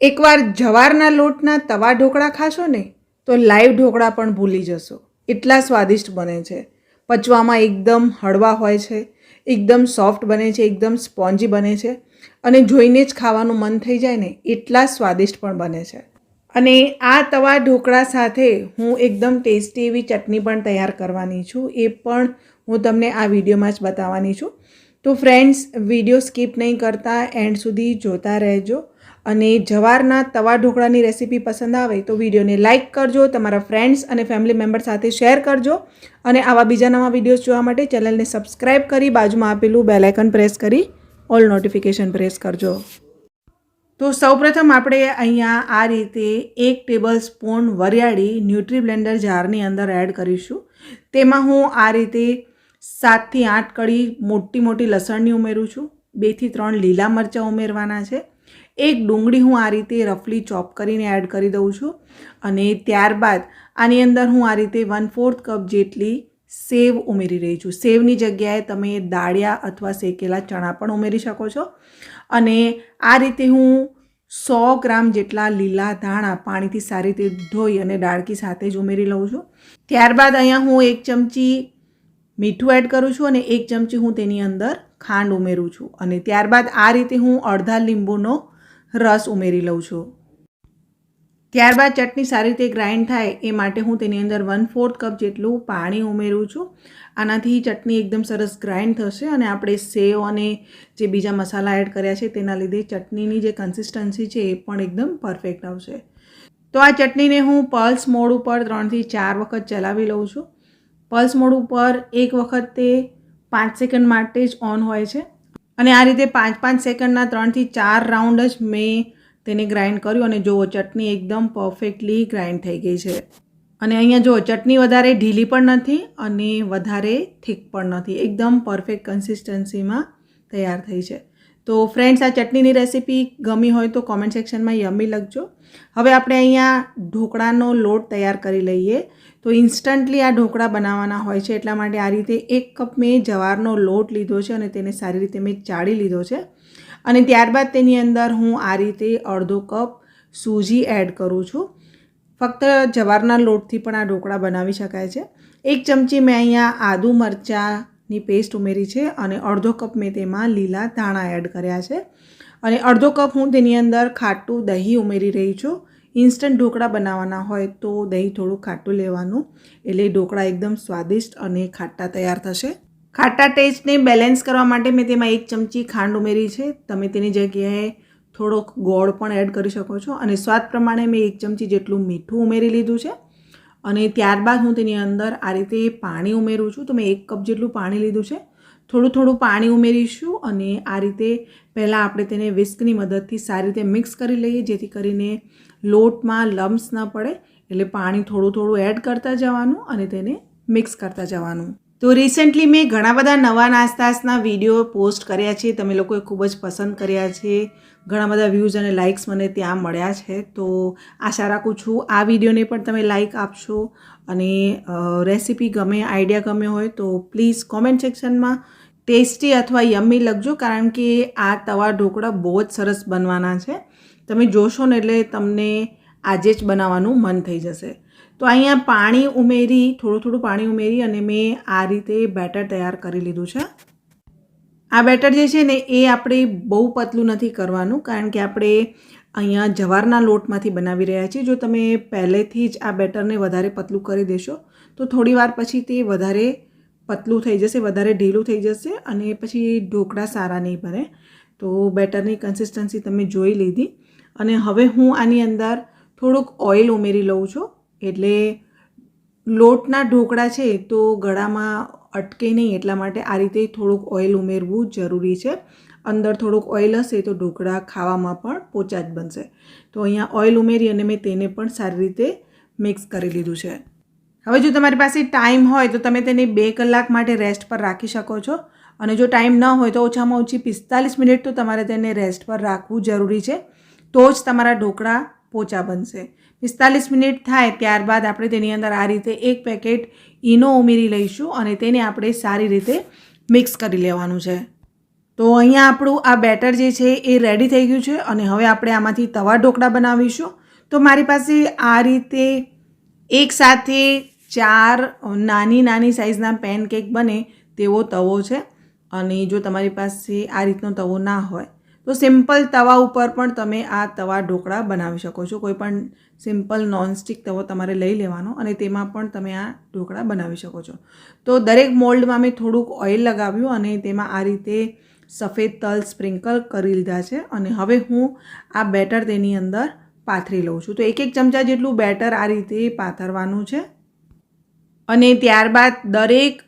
એકવાર જવારના લોટના તવા ઢોકળા ખાશો ને, તો લાઈવ ઢોકળા પણ ભૂલી જશો. એટલા સ્વાદિષ્ટ બને છે. પચવામાં એકદમ હળવા હોય છે, એકદમ સોફ્ટ બને છે, એકદમ સ્પોન્જી બને છે અને જોઈને જ ખાવાનું મન થઈ જાય ને, એટલા સ્વાદિષ્ટ પણ બને છે. અને આ તવા ઢોકળા સાથે હું એકદમ ટેસ્ટી એવી ચટણી પણ તૈયાર કરવાની છું. એ પણ હું તમને આ વિડીયોમાં જ બતાવવાની છું. તો ફ્રેન્ડ્સ વીડિયો સ્કીપ નહીં કરતા, એન્ડ સુધી જોતા રહેજો. અને જવારના તવા ઢોકળાની રેસીપી પસંદ આવે તો વિડીયોને લાઇક કરજો, તમારા ફ્રેન્ડ્સ અને ફેમિલી મેમ્બર સાથે શેર કરજો અને આવા બીજા નવા વિડીયોઝ જોવા માટે ચેનલને સબસ્ક્રાઇબ કરી બાજુમાં આપેલું બેલાઇકન પ્રેસ કરી ઓલ નોટિફિકેશન પ્રેસ કરજો. તો સૌપ્રથમ આપણે અહીંયા આ રીતે એક ટેબલ સ્પૂન વરિયાળી ન્યુટ્રી બ્લેન્ડર જારની અંદર એડ કરીશું. તેમાં હું આ રીતે સાતથી આઠ કળી મોટી મોટી લસણની ઉમેરું છું. બેથી ત્રણ લીલા મરચાં ઉમેરવાના છે. એક ડુંગળી હું આ રીતે રફલી ચોપ કરીને એડ કરી દઉં છું. અને ત્યારબાદ આની અંદર હું આ રીતે વન ફોર્થ કપ જેટલી સેવ ઉમેરી રહી છું. સેવની જગ્યાએ તમે દાળિયા અથવા શેકેલા ચણા પણ ઉમેરી શકો છો. અને આ રીતે હું સો ગ્રામ જેટલા લીલા ધાણા પાણીથી સારી રીતે ધોઈ અને ડાળકી સાથે જ ઉમેરી લઉં છું. ત્યારબાદ અહીંયા હું એક ચમચી મીઠું એડ કરું છું અને એક ચમચી હું તેની અંદર ખાંડ ઉમેરું છું. અને ત્યારબાદ આ રીતે હું અડધા લીંબુનો રસ ઉમેરી લઉં છું. ત્યારબાદ ચટણી સારી રીતે ગ્રાઇન્ડ થાય એ માટે હું તેની અંદર વન ફોર્થ કપ જેટલું પાણી ઉમેરું છું. આનાથી ચટણી એકદમ સરસ ગ્રાઇન્ડ થશે અને આપણે સેવ અને જે બીજા મસાલા એડ કર્યા છે તેના લીધે ચટણીની જે કન્સિસ્ટન્સી છે એ પણ એકદમ પરફેક્ટ આવશે. તો આ ચટણીને હું પલ્સ મોડ ઉપર ત્રણથી ચાર વખત ચલાવી લઉં છું. પલ્સ મોડ ઉપર એક વખત તે પાંચ સેકન્ડ માટે જ ઓન હોય છે. અને આ રીતે પાંચ પાંચ સેકન્ડના ત્રણથી ચાર રાઉન્ડ જ મેં તેને ગ્રાઇન્ડ કર્યું અને જુઓ ચટણી એકદમ પરફેક્ટલી ગ્રાઇન્ડ થઈ ગઈ છે. અને અહીંયા જુઓ, ચટણી વધારે ઢીલી પણ નથી અને વધારે થીક પણ નથી. એકદમ પરફેક્ટ કન્સિસ્ટન્સીમાં તૈયાર થઈ છે. તો ફ્રેન્ડ્સ, આ ચટણીની રેસીપી ગમી હોય તો કોમેન્ટ સેક્શનમાં યમી લખજો. હવે આપણે અહીંયા ઢોકળાનો લોટ તૈયાર કરી લઈએ. તો ઇન્સ્ટન્ટલી આ ઢોકળા બનાવવાના હોય છે, એટલા માટે આ રીતે એક કપ મેં જવારનો લોટ લીધો છે અને તેને સારી રીતે મેં ચાળી લીધો છે. અને ત્યારબાદ તેની અંદર હું આ રીતે અડધો કપ સૂજી એડ કરું છું. ફક્ત જવારના લોટથી પણ આ ઢોકળા બનાવી શકાય છે. એક ચમચી મેં અહીંયા આદુ મરચાંની પેસ્ટ ઉમેરી છે અને અડધો કપ મેં તેમાં લીલા ધાણા એડ કર્યા છે. અને અડધો કપ હું તેની અંદર ખાટું દહીં ઉમેરી રહી છું. ઇન્સ્ટન્ટ ઢોકળા બનાવવાના હોય તો દહીં થોડું ખાટું લેવાનું. એટલે ઢોકળા એકદમ સ્વાદિષ્ટ અને ખાટા તૈયાર થશે. ખાટા ટેસ્ટને બેલેન્સ કરવા માટે મેં તેમાં એક ચમચી ખાંડ ઉમેરી છે. તમે તેની જગ્યાએ થોડોક ગોળ પણ એડ કરી શકો છો. અને સ્વાદ પ્રમાણે મેં એક ચમચી જેટલું મીઠું ઉમેરી લીધું છે. અને ત્યારબાદ હું તેની અંદર આ રીતે પાણી ઉમેરું છું. તો મેં એક કપ જેટલું પાણી લીધું છે. થોડું થોડું પાણી ઉમેરીશું અને આ રીતે પહેલાં આપણે તેને વિસ્કની મદદથી સારી રીતે મિક્સ કરી લઈએ, જેથી કરીને લોટમાં લમ્સ ન પડે, એટલે પાણી થોડું થોડું એડ કરતા જવાનું અને તેને મિક્સ કરતા જવાનું. તો રિસેન્ટલી મેં ઘણા બધા નવા નાસ્તાસના વીડિયો પોસ્ટ કર્યા છે, તમે લોકોએ ખૂબ જ પસંદ કર્યા છે. ઘણા બધા વ્યૂઝ અને લાઇક્સ મને ત્યાં મળ્યા છે. તો આશા રાખું છું આ વિડીયોને પણ તમે લાઇક આપશો અને રેસીપી ગમે આઈડિયા ગમે હોય તો પ્લીઝ કોમેન્ટ સેક્શનમાં ટેસ્ટી અથવા યમ્મી લખજો, કારણ કે આ તવા ઢોકળા બહુ જ સરસ બનવાના છે. તમે જોશો ને એટલે તમને આજે જ બનાવવાનું મન થઈ જશે. તો અહીંયા પાણી ઉમેરી, થોડું થોડું પાણી ઉમેરી અને મેં આ રીતે બેટર તૈયાર કરી લીધું છે. આ બેટર જે છે ને, એ આપણે બહુ પતલું નથી કરવાનું, કારણ કે આપણે અહીંયા જવારના લોટમાંથી બનાવી રહ્યા છીએ. જો તમે પહેલેથી જ આ બેટરને વધારે પતલું કરી દેશો, તો થોડી વાર પછી તે વધારે પતલું થઈ જશે, વધારે ઢીલું થઈ જશે અને પછી ઢોકળા સારા નહીં બને. તો બેટરની કન્સિસ્ટન્સી તમે જોઈ લીધી. અને હવે હું આની અંદર થોડુંક ઓઇલ ઉમેરી લઉં છું. એટલે લોટના ઢોકળા છે તો ગળામાં અટકે નહીં એટલા માટે આ રીતે થોડુંક ઓઇલ ઉમેરવું જરૂરી છે. અંદર થોડુંક ઓઇલ હશે તો ઢોકળા ખાવામાં પણ પોચા જ બનશે. તો અહીંયા ઓઇલ ઉમેરી અને મેં તેને પણ સારી રીતે મિક્સ કરી લીધું છે. હવે જો તમારી પાસે ટાઈમ હોય તો તમે તેને બે કલાક માટે રેસ્ટ પર રાખી શકો છો. અને જો ટાઈમ ન હોય તો ઓછામાં ઓછી પિસ્તાલીસ મિનિટ તો તમારે તેને રેસ્ટ પર રાખવું જરૂરી છે. તો જ તમારા ઢોકળા પોચા બનશે. પિસ્તાલીસ મિનિટ થાય ત્યારબાદ આપણે તેની અંદર આ રીતે એક પેકેટ ઈનો ઉમેરી લઈશું અને તેને આપણે સારી રીતે મિક્સ કરી લેવાનું છે. તો અહીંયા આપણું આ બેટર જે છે એ રેડી થઈ ગયું છે અને હવે આપણે આમાંથી તવા ઢોકળા બનાવીશું. તો મારી પાસે આ રીતે એક સાથે ચાર નાની નાની સાઇઝના પેનકેક બને તેવો તવો છે. અને જો તમારી પાસે આ રીતનો તવો ના હોય, તો સિમ્પલ તવા ઉપર પણ તમે આ તવા ઢોકળા બનાવી શકો છો. કોઈ પણ સિમ્પલ નોનસ્ટિક તવો તમારે લઈ લેવાનો અને તેમાં પણ તમે આ ઢોકળા બનાવી શકો છો. તો દરેક મોલ્ડમાં મેં થોડુંક ઓઇલ લગાવ્યું અને તેમાં આ રીતે સફેદ તલ સ્પ્રિંકલ કરી લીધા છે. અને હવે હું આ બેટર તેની અંદર પાથરી લઉં છું. તો એક એક ચમચા જેટલું બેટર આ રીતે પાથરવાનું છે. અને ત્યારબાદ દરેક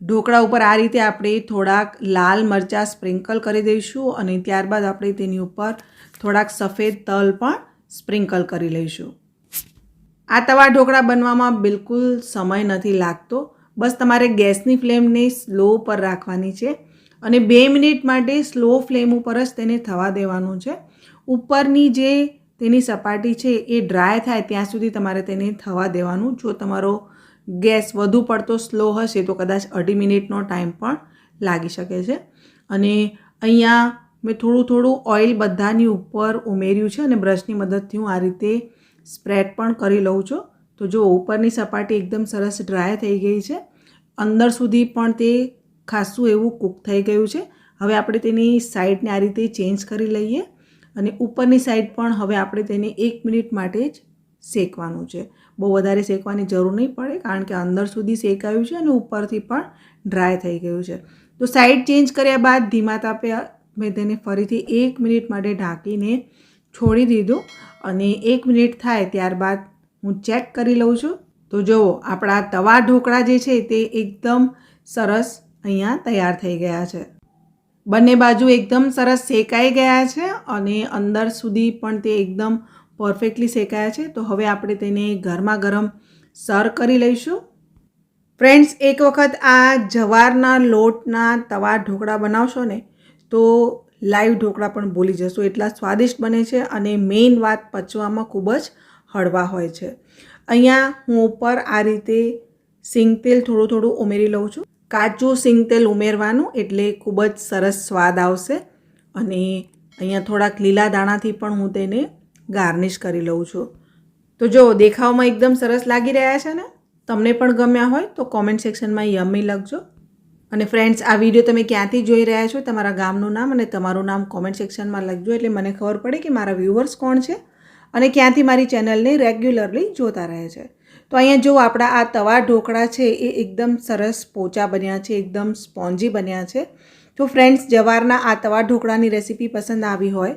ઢોકળા ઉપર આ રીતે આપણે થોડાક લાલ મરચાં સ્પ્રિંકલ કરી દઈશું અને ત્યારબાદ આપણે તેની ઉપર થોડાક સફેદ તલ પણ સ્પ્રિંકલ કરી લઈશું. આ તવા ઢોકળા બનવામાં બિલકુલ સમય નથી લાગતો. બસ તમારે ગેસની ફ્લેમને સ્લો પર રાખવાની છે અને બે મિનિટ માટે સ્લો ફ્લેમ ઉપર જ તેને થવા દેવાનું છે. ઉપરની જે તેની સપાટી છે એ ડ્રાય થાય ત્યાં સુધી તમારે તેને થવા દેવાનું. જો તમારો ગેસ વધુ પડતો સ્લો હશે તો કદાચ અઢી મિનિટનો ટાઈમ પણ લાગી શકે છે. અને અહીંયા મેં થોડું થોડું ઓઇલ બધાની ઉપર ઉમેર્યું છે અને બ્રશની મદદથી હું આ રીતે સ્પ્રેડ પણ કરી લઉં છું. તો જો ઉપરની સપાટી એકદમ સરસ ડ્રાય થઈ ગઈ છે, અંદર સુધી પણ તે ખાસું એવું કૂક થઈ ગયું છે. હવે આપણે તેની સાઈડને આ રીતે ચેન્જ કરી લઈએ અને ઉપરની સાઈડ પણ હવે આપણે તેને એક મિનિટ માટે જ શેકવાનું છે. બહુ વધારે શેકવાની જરૂર નહીં પડે, કારણ કે અંદર સુધી શેકાયું છે અને ઉપરથી પણ ડ્રાય થઈ ગયું છે. તો સાઈડ ચેન્જ કર્યા બાદ ધીમા તાપે મેં તેને ફરીથી એક મિનિટ માટે ઢાંકીને છોડી દીધું અને એક મિનિટ થાય ત્યારબાદ હું ચેક કરી લઉં છું. તો જુઓ, આપણા તવા ઢોકળા જે છે તે એકદમ સરસ અહીંયા તૈયાર થઈ ગયા છે. બંને બાજુ એકદમ સરસ શેકાઈ ગયા છે અને અંદર સુધી પણ તે એકદમ પરફેક્ટલી શેકાયા છે, તો હવે આપણે તેને ગરમા ગરમ સર્વ કરી લઈશું. ફ્રેન્ડ્સ, એક વખત આ જવારના લોટના તવા ઢોકળા બનાવશો ને, તો લાઈવ ઢોકળા પણ ભૂલી જશો. એટલા સ્વાદિષ્ટ બને છે અને મેઇન વાત પચવામાં ખૂબ જ હળવા હોય છે. અહીંયા હું ઉપર આ રીતે સિંગ તેલ થોડું થોડું ઉમેરી લઉં છું. કાચું સિંગ તેલ ઉમેરવાનું એટલે ખૂબ જ સરસ સ્વાદ આવશે. અને અહીંયા થોડાક લીલા દાણાથી પણ હું તેને ગાર્નિશ કરી લઉં છું. તો જો દેખાવમાં એકદમ સરસ લાગી રહ્યા છે ને, તમને પણ ગમ્યા હોય તો કોમેન્ટ સેક્શનમાં યમી લખજો. અને ફ્રેન્ડ્સ આ વીડિયો તમે ક્યાંથી જોઈ રહ્યા છો તમારા ગામનું નામ અને તમારું નામ કોમેન્ટ સેક્શનમાં લખજો એટલે મને ખબર પડે કે મારા વ્યૂવર્સ કોણ છે અને ક્યાંથી મારી ચેનલને રેગ્યુલરલી જોતા રહે છે. તો અહીંયા જો આપણા આ તવા ઢોકળા છે, એ એકદમ સરસ પોચા બન્યા છે, એકદમ સ્પોન્જી બન્યા છે. તો ફ્રેન્ડ્સ, જવારના આ તવા ઢોકળાની રેસીપી પસંદ આવી હોય,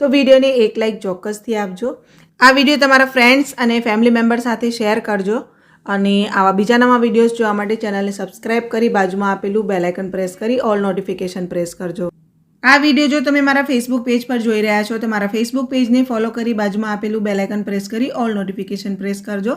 તો વિડીયોને એક લાઇક ચોક્કસથી આપજો. આ વીડિયો તમારા ફ્રેન્ડ્સ અને ફેમિલી મેમ્બર સાથે શેર કરજો અને આવા બીજા નવા વિડીયોઝ જોવા માટે ચેનલને સબસ્ક્રાઇબ કરી બાજુમાં આપેલું બેલાઇકન પ્રેસ કરી ઓલ નોટિફિકેશન પ્રેસ કરજો. આ વીડિયો જો તમે મારા ફેસબુક પેજ પર જોઈ રહ્યા છો, તો મારા ફેસબુક પેજને ફોલો કરી બાજુમાં આપેલું બેલાઇકન પ્રેસ કરી ઓલ નોટિફિકેશન પ્રેસ કરજો.